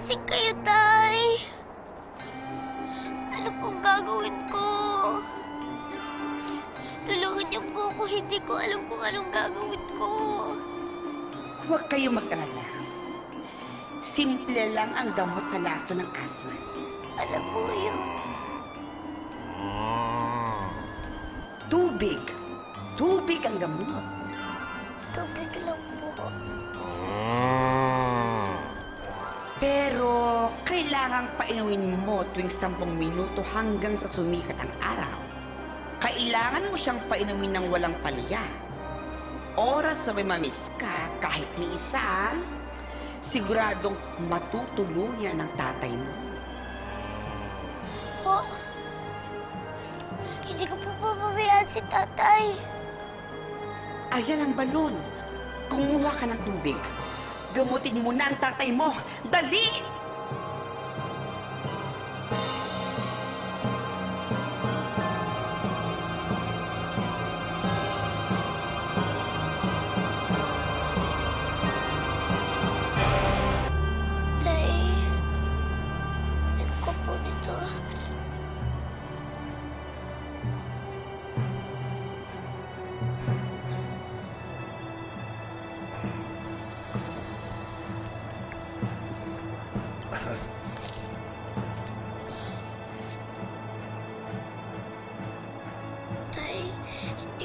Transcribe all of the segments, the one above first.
Magising kayo, Tay. Ano pong gagawin ko? Tulungan niyo po ako. Hindi ko alam kung anong gagawin ko. Huwag kayong mag-alala. Simple lang ang gamot sa laso ng asma. Alam po yun. Tubig. Tubig ang gamot. Tubig lang po. Pero kailangang painumin mo tuwing sampung minuto hanggang sa sumikat ang araw. Kailangan mo siyang painumin ng walang palya. Oras na may mamiss ka, kahit ni isa, siguradong matutuluyan ng tatay mo. Po. Hindi ko po papabayaan si tatay. Ayan ang balon. Kumuha ka ng tubig. Gamutin mo na ang tatay mo. Dali!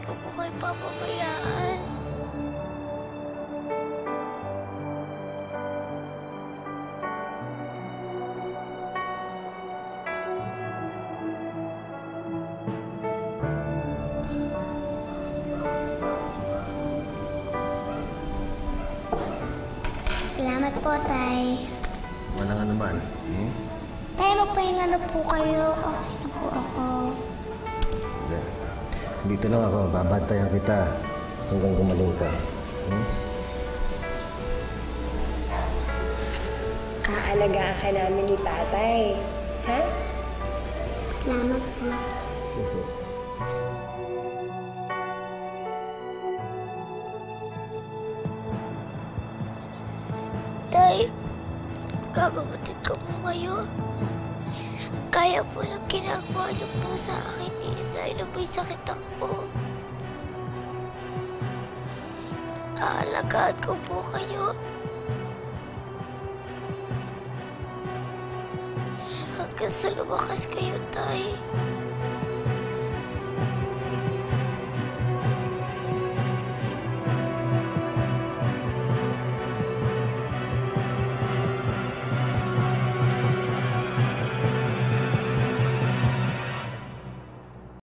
Ko po kayo papabayaan. Salamat po, Tay. Walang ano man. Hmm? Tay, magpahinga na po kayo. Okay na po ako. Dito lang ako. Babantayan kita hanggang gumaling ka. Hmm? Aalagaan ka namin ni tatay. Ha? Salamat po. Tay, kakabatid ko po kayo. Kaya po ng ginagawa niyo po sa akin eh, dahil na sakit ako. Aalagaan ko po kayo. Hanggang sa lumakas kayo, Tay.